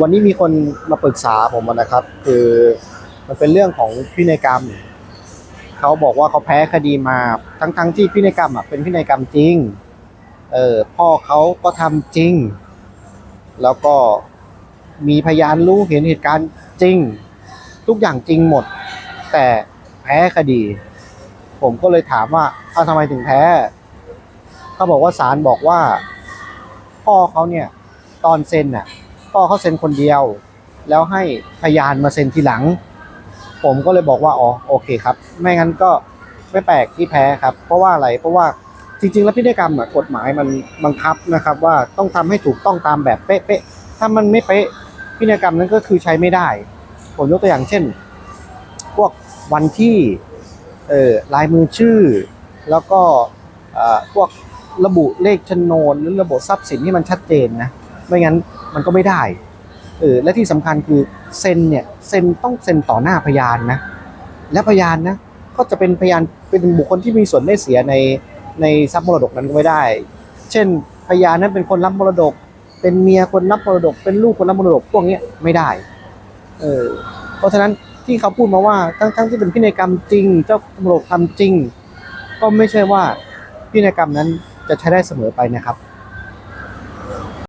วันนี้มีคนมาปรึกษาผมนะครับ คือมันเป็นเรื่องของพินัยกรรมเขาบอกว่าเขาแพ้คดีมาทั้งๆทที่พินัยกรรมอะเป็นพินัยกรรมจริง เออพ่อเขาก็ทำจริง แล้วก็มีพยานรู้เห็นเหตุการณ์จริง ทุกอย่างจริงหมด แต่แพ้คดี ผมก็เลยถามว่าเอาทำไมถึงแพ้เขาบอกว่าศาลบอกว่า พ่อเขาเนี่ย ตอนเซ็นน่ะ พ่อเขาเซ็นคนเดียว แล้วให้พยานมาเซ็นทีหลัง ผมก็เลยบอกว่าอ๋อโอเคครับ ไม่งั้นก็ไม่แปลกที่แพ้ครับ เพราะว่าอะไรเพราะว่าจริง ๆ แล้วพินัยกรรมกฎหมายมันบังคับนะครับ ว่าต้องทำให้ถูกต้องตามแบบเป๊ะๆถ้ามันไม่เป๊ะพินัยกรรมนั้นก็คือใช้ไม่ได้ ผมยกตัวอย่างเช่น พวกวันที่เอ่อลายมือชื่อ แล้วก็อ่อพวกระบุเลขโฉนหรือระบุทรัพย์สินที่มันชัดเจนนะ ไม่งั้นมันก็ไม่ได้เออและที่สำคัญคือเซ็นเนี่ยเซ็นต้องเซ็นต่อหน้าพยานนะ และพยานนะก็จะเป็นพยานเป็นบุคคลที่มีส่วนได้เสียในในทรัพย์มรดกนั้นก็ไม่ได้ เช่น พยานนั้นเป็นคนรับมรดก เป็นเมียคนรับมรดก เป็นลูกคนรับมรดกพวกนี้ไม่ได้เออเพราะฉะนั้นที่เขาพูดมาว่าทั้งทั้งที่เป็นพินัยกรรมจริง เจ้ามรดกทำจริง ก็ไม่ใช่ว่าพินัยกรรมนั้นจะใช้ได้เสมอไปนะครับ